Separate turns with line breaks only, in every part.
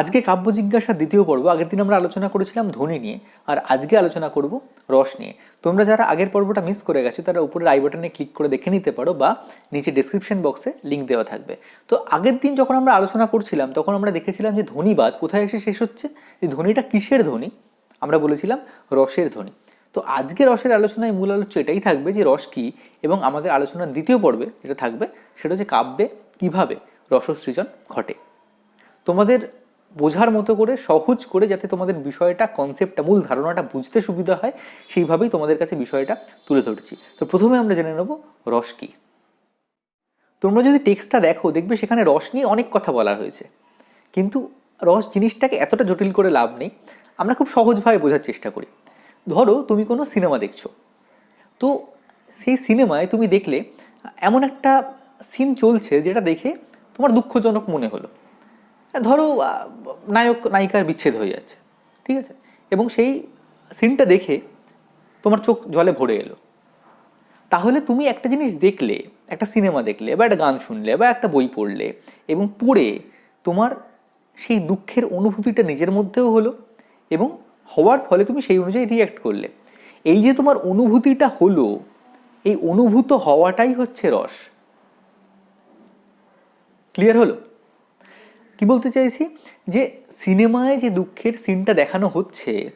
আজকে কাব্য জিজ্ঞাসা দ্বিতীয় পর্ব, আগের দিন আমরা আলোচনা করেছিলাম ধ্বনি নিয়ে, আর আজকে আলোচনা করব রস নিয়ে। তোমরা যারা আগের পর্বটা মিস করে গেছো, তারা উপরের আই বাটনে ক্লিক করে দেখে নিতে পারো বা নিচে ডেসক্রিপশন বক্সে লিঙ্ক দেওয়া থাকবে। তো আগের দিন যখন আমরা আলোচনা করছিলাম, তখন আমরা দেখেছিলাম যে ধ্বনিবাদ কোথায় এসে শেষ হচ্ছে, যে ধ্বনিটা কিসের ধ্বনি? আমরা বলেছিলাম রসের ধ্বনি। তো আজকে রসের আলোচনায় মূল আলোচ্য এটাই থাকবে যে রস কী এবং আমাদের আলোচনার দ্বিতীয় পর্বে যেটা থাকবে, সেটা হচ্ছে কাব্যে কীভাবে রসসৃজন ঘটে। তোমাদের বোঝার মতো করে, সহজ করে যাতে তোমাদের বিষয়টা কনসেপ্টটা মূল ধারণাটা বুঝতে সুবিধা হয়, সেইভাবেই তোমাদের কাছে বিষয়টা তুলে ধরছি। তো প্রথমে আমরা জেনে নেব রস কী। তোমরা যদি টেক্সটটা দেখো, দেখবে সেখানে রস নিয়ে অনেক কথা বলা হয়েছে। কিন্তু রস জিনিসটাকে এতটা জটিল করে লাভ নেই, আমরা খুব সহজভাবে বোঝার চেষ্টা করি। ধরো, তুমি কোনো সিনেমা দেখছ। তো সেই সিনেমায় তুমি দেখলে, এমন একটা সিন চলছে যেটা দেখে তোমার দুঃখজনক মনে হলো। ধরো নায়ক, নায়িকার বিচ্ছেদ হয়ে যাচ্ছে, ঠিক আছে? এবং সেই সিনটা দেখে তোমার চোখ জলে ভরে এলো। তাহলে তুমি একটা জিনিস দেখলে, একটা সিনেমা দেখলে, বা একটা গান শুনলে, বা একটা বই পড়লে, এবং পড়ে তোমার সেই দুঃখের অনুভূতিটা নিজের মধ্যেও হলো, এবং হওয়ার ফলে তুমি সেই অনুযায়ী রিয়্যাক্ট করলে। এই যে তোমার অনুভূতিটা হলো, এই অনুভূত হওয়াটাই হচ্ছে রস। ক্লিয়ার হলো? কি বলতে চাইছি? যে সিনেমায় যে দুঃখের সিনটা দেখানো হচ্ছে,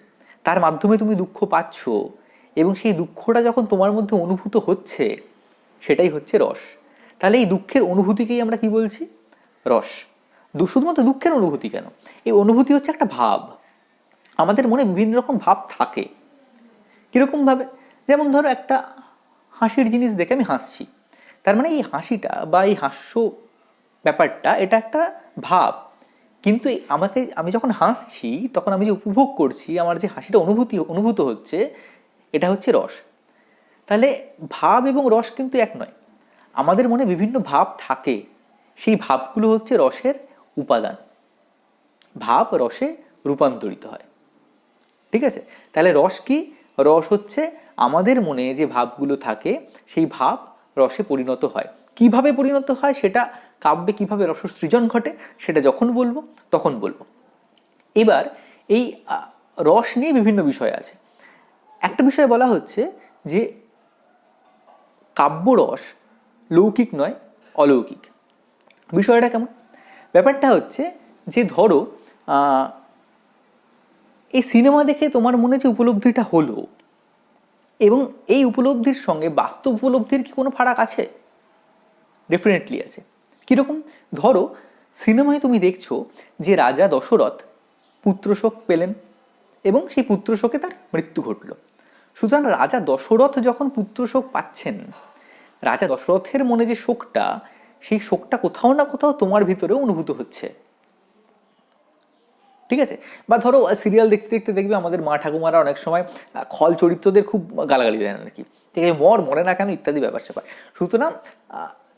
তার মাধ্যমে তুমি দুঃখ পাচ্ছ এবং সেই দুঃখটা যখন তোমার মধ্যে অনুভূত হচ্ছে, সেটাই হচ্ছে রস। তাহলে এই দুঃখের অনুভূতিকেই আমরা কি বলছি? রস। শুধুমাত্র দুঃখের অনুভূতি কেন? এই অনুভূতি হচ্ছে একটা ভাব। আমাদের মনে বিভিন্ন রকম ভাব থাকে। কীরকমভাবে যেমন ধরো একটা হাসির জিনিস দেখে আমি হাসছি। তার মানে এই হাসিটা বা এই হাস্য ব্যাপারটা, এটা একটা ভাব। কিন্তু আমাকে, আমি যখন হাসছি, তখন আমি যে উপভোগ করছি, আমার যে হাসিটা অনুভূতি, অনুভূত হচ্ছে, এটা হচ্ছে রস। তাহলে ভাব এবং রস কিন্তু এক নয়। আমাদের মনে বিভিন্ন ভাব থাকে। সেই ভাবগুলো হচ্ছে রসের উপাদান। ভাব রসে রূপান্তরিত হয়। ঠিক আছে? তাহলে রস কি? রস হচ্ছে আমাদের মনে যে ভাবগুলো থাকে, সেই ভাব রসে পরিণত হয়। কীভাবে পরিণত হয় সেটা কাব্যে কীভাবে রস সৃজন ঘটে সেটা যখন বলব, তখন বলব। এবার এই রস নিয়ে বিভিন্ন বিষয় আছে। একটা বিষয় বলা হচ্ছে যে কাব্যরস লৌকিক নয়, অলৌকিক। বিষয়টা কেমন? ব্যাপারটা হচ্ছে যে ধরো এই সিনেমা দেখে তোমার মনে যে উপলব্ধিটা হলো এবং এই উপলব্ধির সঙ্গে বাস্তব উপলব্ধির কি কোনো ফারাক আছে? ডেফিনেটলি আছে। কীরকম? ধরো, সিনেমায় তুমি দেখছ যে রাজা দশরথ পুত্রশোক পেলেন এবং সেই পুত্রশোকে তার মৃত্যু ঘটল। সুতরাং রাজা দশরথ যখন পুত্রশোক পাচ্ছেন, রাজা দশরথের মনে যে শোকটা, সেই শোকটা কোথাও না কোথাও তোমার ভিতরেও অনুভূত হচ্ছে। ঠিক আছে? বা ধরো, সিরিয়াল দেখতে দেখতে দেখবে আমাদের মা ঠাকুমারা অনেক সময় খল চরিত্রদের খুব গালাগালি দেন আর কি ঠিক আছে, মর, মরে না কেন ইত্যাদি ব্যাপার স্যাপার। সুতরাং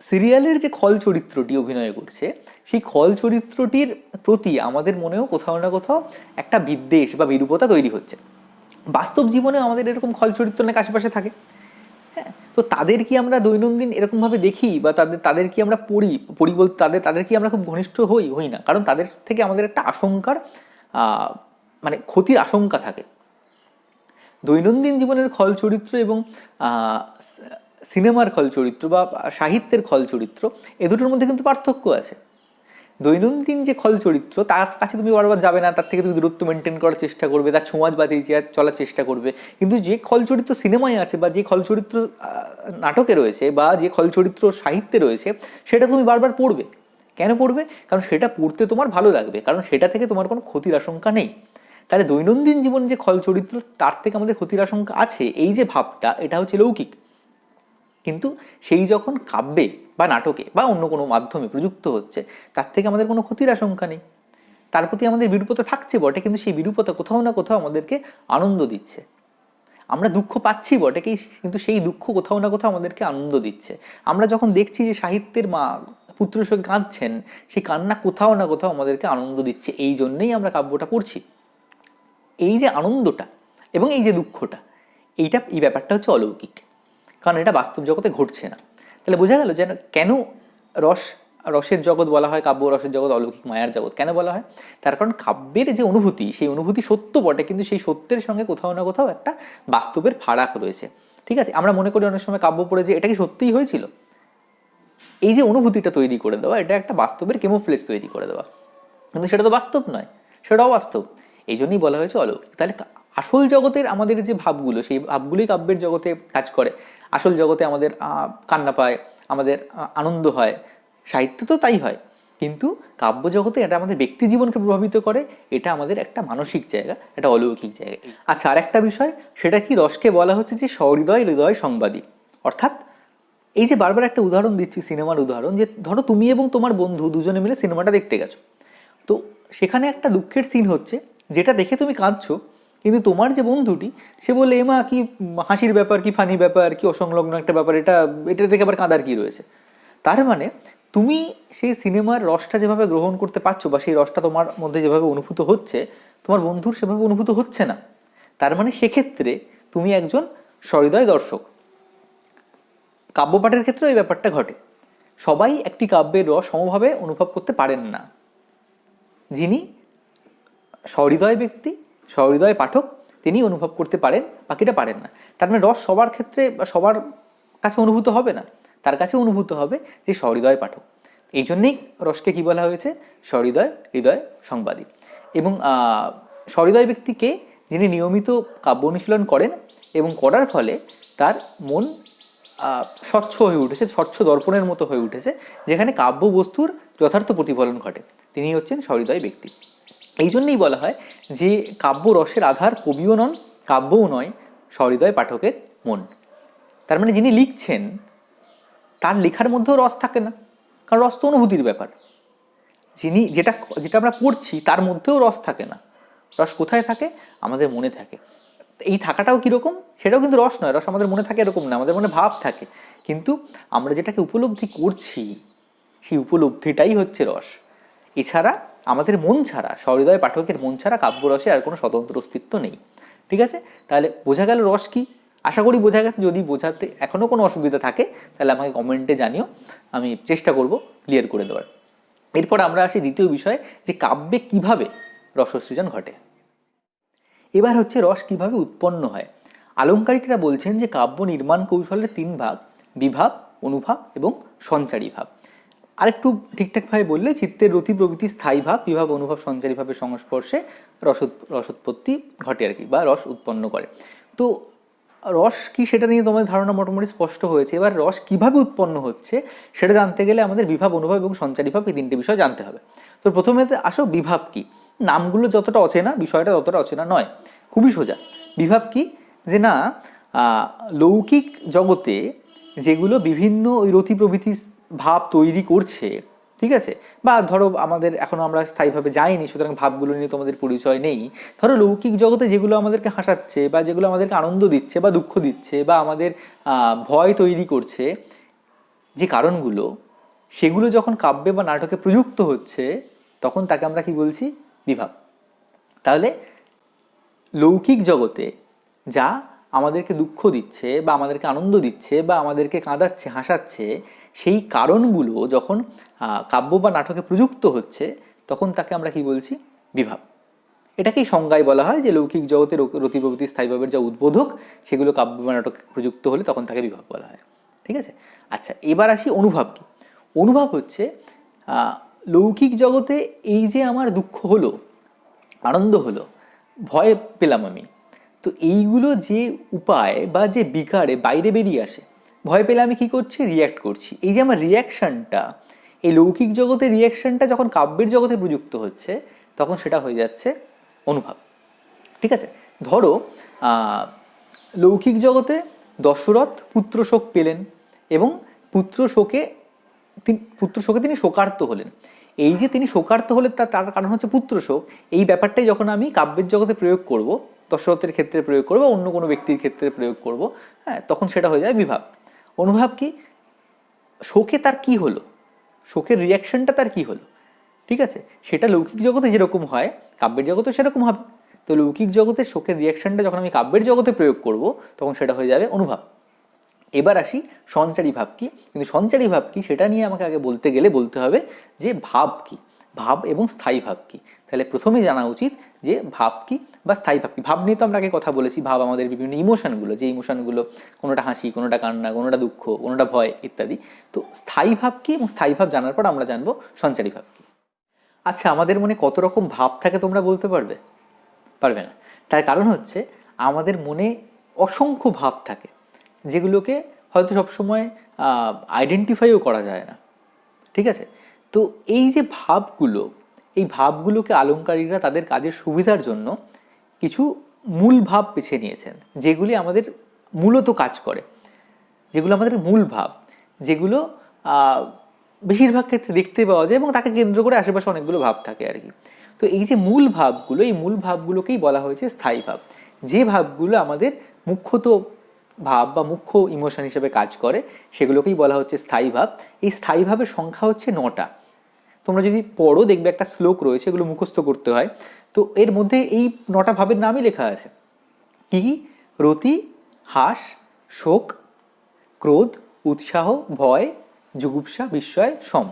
সিরিয়ালের যে খল চরিত্রটি অভিনয় করছে, সেই খল চরিত্রটির প্রতি আমাদের মনেও কোথাও না কোথাও একটা বিদ্বেষ বা বিরূপতা তৈরি হচ্ছে। বাস্তব জীবনে আমাদের এরকম খল চরিত্র অনেক আশেপাশে থাকে। হ্যাঁ তো তাদের কি আমরা দৈনন্দিন এরকমভাবে দেখি বা তাদের তাদের কি আমরা পড়ি পড়ি বলতে তাদের তাদের কি আমরা খুব ঘনিষ্ঠ হই হই না? কারণ তাদের থেকে আমাদের একটা আশঙ্কার মানে ক্ষতির আশঙ্কা থাকে। দৈনন্দিন জীবনের খল চরিত্র এবং সিনেমার খল চরিত্র বা সাহিত্যের খল চরিত্র, এ দুটোর মধ্যে কিন্তু পার্থক্য আছে। দৈনন্দিন যে খল চরিত্র, তার কাছে তুমি বারবার যাবে না, তার থেকে তুমি দূরত্ব মেনটেন করার চেষ্টা করবে, তার সমাজ বাদে চলার চেষ্টা করবে। কিন্তু যে খল চরিত্র সিনেমায় আছে বা যে খল চরিত্র নাটকে রয়েছে বা যে খল চরিত্র সাহিত্যে রয়েছে, সেটা তুমি বারবার পড়বে। কেন পড়বে? কারণ সেটা পড়তে তোমার ভালো লাগবে, কারণ সেটা থেকে তোমার কোনো ক্ষতির আশঙ্কা নেই। তাহলে দৈনন্দিন জীবন যে খল চরিত্র, তার থেকে আমাদের ক্ষতির আশঙ্কা আছে, এই যে ভাবটা, এটা হচ্ছে লৌকিক। কিন্তু সেই যখন কাব্যে বা নাটকে বা অন্য কোনো মাধ্যমে প্রযুক্ত হচ্ছে, তার থেকে আমাদের কোনো ক্ষতির আশঙ্কা নেই। তার প্রতি আমাদের বিরূপতা থাকছে বটে, কিন্তু সেই বিরূপতা কোথাও না কোথাও আমাদেরকে আনন্দ দিচ্ছে। আমরা দুঃখ পাচ্ছি বটে কিন্তু সেই দুঃখ কোথাও না কোথাও আমাদেরকে আনন্দ দিচ্ছে। আমরা যখন দেখছি যে সাহিত্যের মা পুত্র সঙ্গে কাঁদছেন, সেই কান্না কোথাও না কোথাও আমাদেরকে আনন্দ দিচ্ছে, এই জন্যেই আমরা কাব্যটা পড়ছি। এই যে আনন্দটা এবং এই যে দুঃখটা, এইটা, এই ব্যাপারটা হচ্ছে অলৌকিক। কারণ এটা বাস্তব জগতে ঘটছে না। তাহলে বোঝা গেল যেন কেন রস, রসের জগৎ বলা হয়, কাব্য, রসের জগৎ, অলৌকিক মায়ার জগৎ কেন বলা হয়? তার কারণ কাব্যের যে অনুভূতি, সেই অনুভূতি সত্য বটে, কিন্তু সেই সত্যের সঙ্গে কোথাও না কোথাও একটা বাস্তবের ফারাক রয়েছে। ঠিক আছে? আমরা মনে করি অনেক সময় কাব্য পড়ে যে এটা কি সত্যিই হয়েছিল? এই যে অনুভূতিটা তৈরি করে দেওয়া, এটা একটা বাস্তবের কেমোফ্লেজ তৈরি করে দেওয়া। কিন্তু সেটা তো বাস্তব নয়, সেটাও বাস্তব। এই জন্যই বলা হয়েছে অলৌকিক। তাহলে আসল জগতের আমাদের যে ভাবগুলো, সেই ভাবগুলোই কাব্যের জগতে কাজ করে। আসল জগতে আমাদের কান্না পায়, আমাদের আনন্দ হয়। সাহিত্য তো তাই হয়। কিন্তু কাব্য জগতে এটা আমাদের ব্যক্তি জীবনকে প্রভাবিত করে, এটা আমাদের একটা মানসিক জায়গা, একটা অলৌকিক জায়গা। আচ্ছা আর একটা বিষয়, সেটা কি রসকে বলা হচ্ছে যে সহৃদয় হৃদয় সংবাদী? অর্থাৎ, এই যে বারবার একটা উদাহরণ দিচ্ছি, সিনেমার উদাহরণ, যে ধরো তুমি এবং তোমার বন্ধু দুজনে মিলে সিনেমাটা দেখতে গেছো। তো সেখানে একটা দুঃখের সিন হচ্ছে, যেটা দেখে তুমি কাঁদছো কিন্তু তোমার যে বন্ধুটি, সে বলে এমা, কি হাসির ব্যাপার, কি ফানি ব্যাপার, কি অসংলগ্ন একটা ব্যাপার, এটা এটা দেখে আবার কাঁদার কি রয়েছে? তার মানে তুমি সেই সিনেমার রসটা যেভাবে গ্রহণ করতে পারছ বা সেই রসটা তোমার মধ্যে যেভাবে অনুভূত হচ্ছে, তোমার বন্ধুর সেভাবে অনুভূত হচ্ছে না। তার মানে সেক্ষেত্রে তুমি একজন সহৃদয় দর্শক। কাব্যপাঠের ক্ষেত্রে এই ব্যাপারটা ঘটে। সবাই একটি কাব্যের রস সমভাবে অনুভব করতে পারেন না। যিনি সহৃদয় ব্যক্তি সহৃদয় পাঠক, তিনি অনুভব করতে পারেন, বাকিটা পারেন না। তার মানে রস সবার ক্ষেত্রে বা সবার কাছে অনুভূত হবে না, তার কাছে অনুভূত হবে যে সহৃদয় পাঠক। এই জন্যেই রসকে কি বলা হয়েছে? সহৃদয়, হৃদয়, সংবাদী। এবং সহৃদয় ব্যক্তিকে যিনি নিয়মিত কাব্য অনুশীলন করেন এবং করার ফলে তার মন স্বচ্ছ হয়ে উঠেছে, স্বচ্ছ দর্পণের মতো হয়ে উঠেছে, যেখানে কাব্য বস্তুর যথার্থ প্রতিফলন ঘটে। তিনি হচ্ছেন সহৃদয় ব্যক্তি। এই জন্যেই বলা হয় যে কাব্য রসের আধার কবিও নন, কাব্যও নয় সহৃদয় পাঠকের মন। তার মানে যিনি লিখছেন, তার লেখার মধ্যেও রস থাকে না, কারণ রস তো অনুভূতির ব্যাপার। যিনি যেটা যেটা আমরা পড়ছি, তার মধ্যেও রস থাকে না। রস কোথায় থাকে? আমাদের মনে থাকে। এই থাকাটাও কীরকম? সেটাও কিন্তু রস নয়, রস আমাদের মনে থাকে এরকম না, আমাদের মনে ভাব থাকে। কিন্তু আমরা যেটাকে উপলব্ধি করছি, সেই উপলব্ধিটাই হচ্ছে রস। এছাড়া আমাদের মন ছাড়া, সহৃদয় পাঠকের মন ছাড়া কাব্যরসে আর কোনো স্বতন্ত্র অস্তিত্ব নেই। ঠিক আছে? তাহলে বোঝা গেল রস কি? আশা করি বোঝা গেছে। যদি বোঝাতে এখনও কোনো অসুবিধা থাকে, তাহলে আমাকে কমেন্টে জানিও। আমি চেষ্টা করব ক্লিয়ার করে দেওয়ার। এরপর আমরা আসি দ্বিতীয় বিষয়, যে কাব্যে কীভাবে রসসৃজন ঘটে? এবার হচ্ছে রস কীভাবে উৎপন্ন হয়? আলংকারিকরা বলছেন যে কাব্য নির্মাণ কৌশলের তিন ভাগ, বিভাব, অনুভাব এবং সঞ্চারী ভাব। আরেকটু ঠিকঠাকভাবে বললে, চিত্তের রতি প্রভৃতি স্থায়ী ভাব, বিভাব, অনুভব, সঞ্চারী ভাবের সংস্পর্শে রস রসোৎপত্তি ঘটে আর কি, বা রস উৎপন্ন করে। তো রস কি সেটা নিয়ে তোমাদের ধারণা মোটামুটি স্পষ্ট হয়েছে। এবার রস কীভাবে উৎপন্ন হচ্ছে, সেটা জানতে গেলে আমাদের বিভাব, অনুভব এবং সঞ্চারী ভাব এই তিনটে বিষয় জানতে হবে। তো প্রথমে আসো বিভাব কি। নামগুলো যতটা অচেনা, বিষয়টা ততটা অচেনা নয়, খুবই সোজা। বিভাব কি? যে না লৌকিক জগতে যেগুলো বিভিন্ন ওই রতি প্রভৃতি ভাব তৈরি করছে, ঠিক আছে? বা ধরো আমাদের এখনও আমরা স্থায়ীভাবে যাইনি, সুতরাং ভাবগুলো নিয়ে তোমাদের পরিচয় নেই। ধরো লৌকিক জগতে যেগুলো আমাদেরকে হাসাচ্ছে বা যেগুলো আমাদেরকে আনন্দ দিচ্ছে বা দুঃখ দিচ্ছে বা আমাদের ভয় তৈরি করছে, যে কারণগুলো, সেগুলো যখন কাব্যে বা নাটকে প্রযুক্ত হচ্ছে, তখন তাকে আমরা কি বলছি? বিভাব। তাহলে লৌকিক জগতে যা আমাদেরকে দুঃখ দিচ্ছে বা আমাদেরকে আনন্দ দিচ্ছে বা আমাদেরকে কাঁদাচ্ছে, হাসাচ্ছে সেই কারণগুলো যখন কাব্য বা নাটকে প্রযুক্ত হচ্ছে, তখন তাকে আমরা কি বলছি? বিভাব। এটাকেই সংজ্ঞায় বলা হয় যে লৌকিক জগতের রতিপ্রবৃত্তি স্থায়ীভাবের যা উদ্বোধক, সেগুলো কাব্য বা নাটক প্রযুক্ত হলে তখন তাকে বিভাব বলা হয়। ঠিক আছে? আচ্ছা এবার আসি অনুভব কি? অনুভব হচ্ছে লৌকিক জগতে এই যে আমার দুঃখ হলো, আনন্দ হলো, ভয় পেলাম আমি, তো এইগুলো যে উপায় বা যে বিকারে বাইরে বেরিয়ে আসে ভয় পেলে আমি কি করছি? রিয়্যাক্ট করছি। এই যে আমার রিয়াকশনটা এই লৌকিক জগতের রিয়াকশনটা যখন কাব্যের জগতে প্রযুক্ত হচ্ছে, তখন সেটা হয়ে যাচ্ছে অনুভব। ঠিক আছে? ধরো লৌকিক জগতে দশরথ পুত্র শোক পেলেন এবং পুত্র শোকে তিনি, পুত্র শোকে তিনি শোকার্ত হলেন। এই যে তিনি শোকার্ত হলেন তার তার কারণ হচ্ছে পুত্র শোক। এই ব্যাপারটাই যখন আমি কাব্যের জগতে প্রয়োগ করব, দশরথের ক্ষেত্রে প্রয়োগ করব অন্য কোনো ব্যক্তির ক্ষেত্রে প্রয়োগ করব হ্যাঁ তখন সেটা হয়ে যায় বিভাব অনুভাব কি? শোকে তার কি হলো? শোকের রিয়াকশনটা তার কি হলো? ঠিক আছে? সেটা লৌকিক জগতে যেরকম হয়, কাব্যের জগতে সেরকম হবে। তো লৌকিক জগতে শোকের রিয়াকশনটা যখন আমি কাব্যের জগতে প্রয়োগ করব, তখন সেটা হয়ে যাবে অনুভব। এবার আসি সঞ্চারী ভাব কি? কিন্তু সঞ্চারী ভাব কি? সেটা নিয়ে আমাকে আগে বলতে গেলে বলতে হবে যে ভাব কি? ভাব এবং স্থায়ী ভাব কি? তাহলে প্রথমে জানা উচিত যে ভাব কি বা স্থায়ী ভাব। ভাব নিয়ে তো আমরা আগে কথা বলেছি, ভাব আমাদের বিভিন্ন ইমোশনগুলো যে ইমোশনগুলো কোনোটা হাসি, কোনোটা কান্না, কোনোটা দুঃখ, কোনোটা ভয় ইত্যাদি। তো স্থায়ী ভাব কি এবং স্থায়ী ভাব জানার পর আমরা জানব সঞ্চারী ভাব কি। আচ্ছা আমাদের মনে কত রকম ভাব থাকে তোমরা বলতে পারবে? পারবে না। তার কারণ হচ্ছে আমাদের মনে অসংখ্য ভাব থাকে, যেগুলোকে হয়তো সবসময় আইডেন্টিফাইও করা যায় না। ঠিক আছে? তো এই যে ভাবগুলো, এই ভাবগুলোকে আলংকারিকরা তাদের কাজের সুবিধার জন্য কিছু মূল ভাব বেছে নিয়েছেন, যেগুলি আমাদের মূলত কাজ করে, যেগুলো আমাদের মূল ভাব, যেগুলো বেশিরভাগ ক্ষেত্রে দেখতে পাওয়া যায় এবং তাকে কেন্দ্র করে আশেপাশে অনেকগুলো ভাব থাকে আর কি। তো এই যে মূল ভাবগুলো, এই মূল ভাবগুলোকেই বলা হয়েছে স্থায়ী ভাব। যে ভাবগুলো আমাদের মুখ্যত ভাব বা মুখ্য ইমোশন হিসেবে কাজ করে, সেগুলোকেই বলা হচ্ছে স্থায়ী ভাব। এই স্থায়ী ভাবের সংখ্যা হচ্ছে নটা। তোমরা যদি পড়ো, দেখবে একটা শ্লোক রয়েছে, এগুলো মুখস্থ করতে হয়। তো এর মধ্যে এই নটা ভাবের নামই লেখা আছে। কি, রতি, হাস, শোক, ক্রোধ, উৎসাহ, ভয়, জুগুপ্সা, বিস্ময়, সম।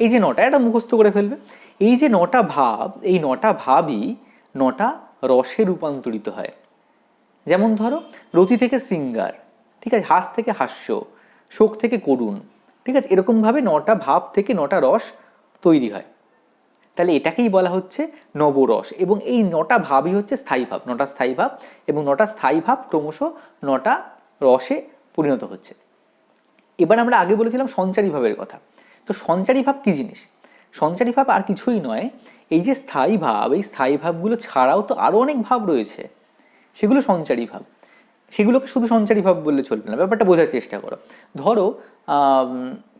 এই যে নটা, এটা মুখস্থ করে ফেলবে। এই যে নটা ভাব, এই নটা ভাবই নটা রসে রূপান্তরিত হয়। যেমন ধরো, রতি থেকে শৃঙ্গার, ঠিক আছে, হাস থেকে হাস্য, শোক থেকে করুণ, ঠিক আছে, এরকমভাবে নটা ভাব থেকে নটা রস তৈরি হয়। তাহলে এটাকেই বলা হচ্ছে নবরস এবং এই নটা ভাবই হচ্ছে স্থায়ী ভাব, নটা স্থায়ী ভাব এবং নটা স্থায়ী ভাব ক্রমশ নটা রসে পরিণত হচ্ছে। এবার আমরা আগে বলেছিলাম সঞ্চারী ভাবের কথা। তো সঞ্চারী ভাব কি জিনিস? সঞ্চারী ভাব আর কিছুই নয়, এই যে স্থায়ী ভাব, এই স্থায়ী ভাবগুলো ছাড়াও তো আরও অনেক ভাব রয়েছে। সেগুলো সঞ্চারী ভাব। সেগুলোকে শুধু সঞ্চারী ভাব বললে চলবে না, ব্যাপারটা বোঝার চেষ্টা করো। ধরো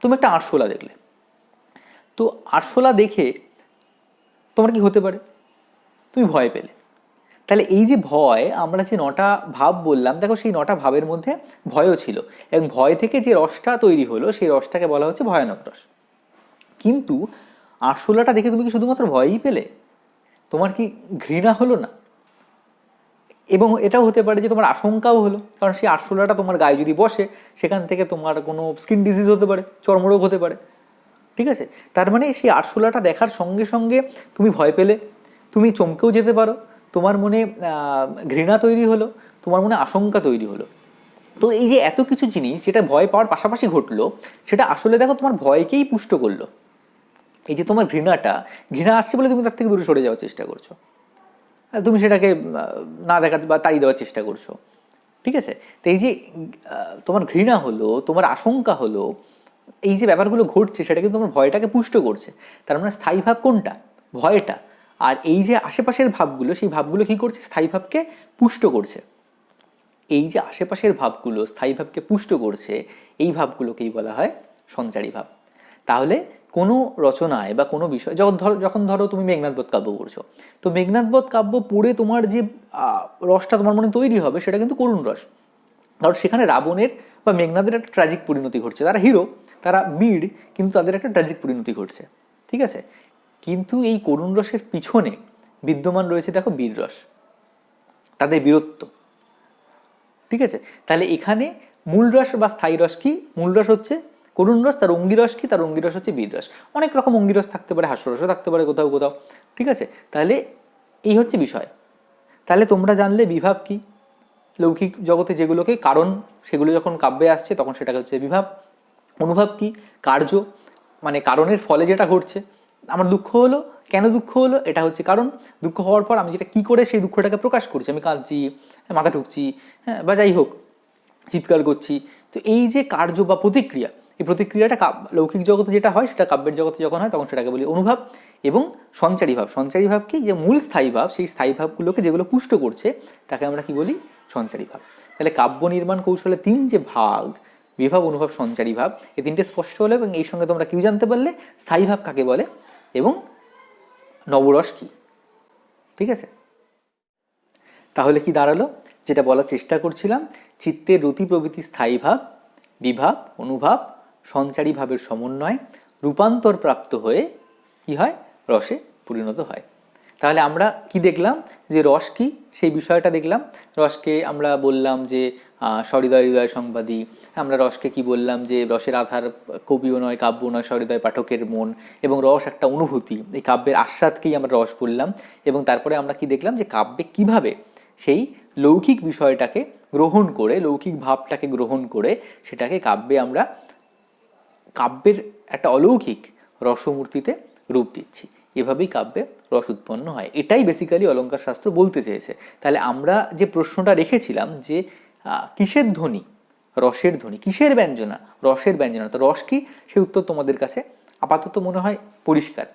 তুমি একটা আরশোলা দেখলে। তো আরশোলা দেখে তোমার কি হতে পারে? তুমি ভয় পেলে। তাহলে এই যে ভয়, আমরা যে নটা ভাব বললাম, দেখো সেই নটা ভাবের মধ্যে ভয়ও ছিল। এবং ভয় থেকে যে রসটা তৈরি হলো, সেই রসটাকে বলা হচ্ছে ভয়ানক রস। কিন্তু আরশোলাটা দেখে তুমি কি শুধুমাত্র ভয়ই পেলে? তোমার কি ঘৃণা হলো না? এবং এটাও হতে পারে যে তোমার আশঙ্কাও হলো, কারণ সেই আরশোলাটা তোমার গায়ে যদি বসে, সেখান থেকে তোমার কোনো স্কিন ডিজিজ হতে পারে, চর্মরোগ হতে পারে। ঠিক আছে? তার মানে সেই আরশোলাটা দেখার সঙ্গে সঙ্গে তুমি ভয় পেলে। তুমি চমকেও যেতে পারো। তোমার মনে ঘৃণা তৈরি হলো। তোমার মনে আশঙ্কা তৈরি হলো। তো এই যে এত কিছু জিনিস যেটা ভয় পাওয়ার পাশাপাশি ঘটলো, সেটা আসলে দেখো তোমার ভয়কেই পুষ্ট করল। এই যে তোমার ঘৃণাটা, ঘৃণা আসছে বলে তুমি তার থেকে দূরে সরে যাওয়ার চেষ্টা করছ। তুমি সেটাকে না দেখার বা তাড়িয়ে দেওয়ার চেষ্টা করছ। ঠিক আছে? তো এই যে তোমার ঘৃণা হলো, তোমার আশঙ্কা হলো এই যে ব্যাপারগুলো ঘটছে, সেটা কিন্তু তোমার ভয়টাকে পুষ্ট করছে। তার মানে স্থায়ী ভাব কোনটা? ভয়টা। আর এই যে আশেপাশের ভাবগুলো, সেই ভাবগুলো কি করছে? স্থায়ী ভাবকে পুষ্ট করছে। এই যে আশেপাশের ভাবগুলো স্থায়ী ভাবকে পুষ্ট করছে, এই ভাবগুলোকেই বলা হয় সঞ্চারী ভাব। তাহলে কোনো রচনায় বা কোনো বিষয়, যখন ধরো যখন ধরো তুমি মেঘনাথবোধ কাব্য পড়ছো, তো মেঘনাথবোধ কাব্য পড়ে তোমার যে রসটা তোমার মনে তৈরি হবে, সেটা কিন্তু করুণ রস। কারণ সেখানে রাবণের বা মেঘনাথের একটা ট্র্যাজিক পরিণতি ঘটছে, তারা হিরো তারা বীর কিন্তু তাদের একটা ট্র্যাজিক পরিণতি ঘটছে। ঠিক আছে? কিন্তু এই করুণ রসের পিছনে বিদ্যমান রয়েছে, দেখো বীর রস। তাদের বীরত্ব। ঠিক আছে? তাহলে এখানে মূল রস বা স্থায়ী রস কি? মূল রস হচ্ছে করুণ রস, তার অঙ্গিরস কি? তার অঙ্গিরস হচ্ছে বীর রস। অনেক রকম অঙ্গিরস থাকতে পারে হাস্যরসও থাকতে পারে, কোথাও কোথাও। ঠিক আছে? তাহলে এই হচ্ছে বিষয়। তাহলে তোমরা জানলে বিভাব কি? লৌকিক জগতে যেগুলোকে, কারণ সেগুলো যখন কাব্যে আসছে, তখন সেটাকে হচ্ছে বিভাব। অনুভব কি? কার্য? মানে কারণের ফলে যেটা ঘটছে। আমার দুঃখ হলো, কেন দুঃখ হলো? এটা হচ্ছে কারণ। দুঃখ হওয়ার পর আমি যেটা কি করে সেই দুঃখটাকে প্রকাশ করছি। আমি কাঁদছি, মাথা ঠুকছি হ্যাঁ বা যাই হোক, চিৎকার করছি। তো এই যে কার্য বা প্রতিক্রিয়া, এই প্রতিক্রিয়াটা লৌকিক জগতে যেটা হয়, সেটা কাব্যের জগতে যখন হয়, তখন সেটাকে বলি অনুভব এবং সঞ্চারী ভাব। সঞ্চারী ভাব কি? যে মূল স্থায়ী ভাব, সেই স্থায়ী ভাবগুলোকে যেগুলো পুষ্ট করছে, তাকে আমরা কি বলি? সঞ্চারী ভাব। তাহলে কাব্য নির্মাণ কৌশলে তিন যে ভাগ বিভাব, অনুভব, সঞ্চারী ভাব। এই তিনটে স্পষ্ট হলো এবং এই সঙ্গে তোমরা কিউ জানতে পারলে স্থায়ী ভাব কাকে বলে এবং নবরস কি। ঠিক আছে? তাহলে কি দাঁড়াল? যেটা বলার চেষ্টা করছিলাম, চিত্তের রতি প্রভৃতি স্থায়ী ভাব, বিভাব, অনুভাব, সঞ্চারী ভাবের সমন্বয় রূপান্তর প্রাপ্ত হয়ে কি হয়? রসে পরিণত হয়। তাহলে আমরা কি দেখলাম? যে রস কি? সেই বিষয়টা দেখলাম। রসকে আমরা বললাম যে সহৃদয় হৃদয় সংবাদী। আমরা রসকে কি বললাম? যে রসের আধার কবিও নয় কাব্য নয়, সহৃদয় পাঠকের মন এবং রস একটা অনুভূতি। এই কাব্যের আস্বাদকেই আমরা রস বললাম এবং তারপরে আমরা কি দেখলাম? যে কাব্যে কীভাবে সেই লৌকিক বিষয়টাকে গ্রহণ করে, লৌকিক ভাবটাকে গ্রহণ করে সেটাকে কাব্যে আমরা কাব্যের একটা অলৌকিক রসমূর্তিতে রূপ দিচ্ছি। এভাবেই কাব্যে রস উৎপন্ন হয়। এটাই বেসিক্যালি অলঙ্কার শাস্ত্র বলতে চেয়েছে। তাহলে আমরা যে প্রশ্নটা রেখেছিলাম যে কিসের ধ্বনি? রসের ধ্বনি। কিসের ব্যঞ্জনা? রসের ব্যঞ্জনা। তো রস কি? সেই উত্তর তোমাদের কাছে আপাতত মনে হয় পরিষ্কার।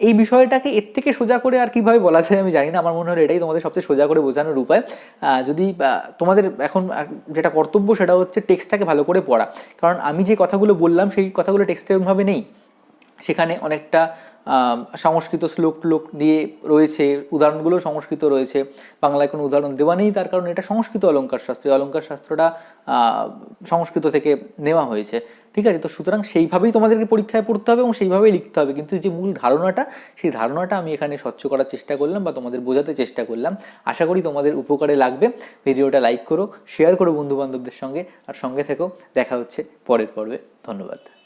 এই বিষয়টাকে এর থেকে সোজা করে আর কীভাবে বলা যায় আমি জানি না। আমার মনে হয় এটাই তোমাদের সবচেয়ে সোজা করে বোঝানোর উপায়। যদি তোমাদের এখন যেটা কর্তব্য সেটা হচ্ছে টেক্সটটাকে ভালো করে পড়া। কারণ আমি যে কথাগুলো বললাম, সেই কথাগুলো টেক্সটের ভাবে নেই। সেখানে অনেকটা সংস্কৃত শ্লোক টোক দিয়ে রয়েছে, উদাহরণগুলো সংস্কৃত রয়েছে। বাংলায় কোনো উদাহরণ দেওয়া নেই, তার কারণ এটা সংস্কৃত অলঙ্কার শাস্ত্র। অলঙ্কার শাস্ত্রটা সংস্কৃত থেকে নেওয়া হয়েছে। ঠিক আছে, তো সুতরাং সেইভাবেই তোমাদেরকে পরীক্ষায় পড়তে হবে এবং সেইভাবেই লিখতে হবে। কিন্তু যে মূল ধারণাটা, সেই ধারণাটা আমি এখানে স্বচ্ছ করার চেষ্টা করলাম বা তোমাদের বোঝাতে চেষ্টা করলাম। আশা করি তোমাদের উপকারে লাগবে। ভিডিওটা লাইক করো, শেয়ার করো বন্ধু বান্ধবদের সঙ্গে। আর সঙ্গে থেকো, দেখা হচ্ছে পরের পর্বে। ধন্যবাদ।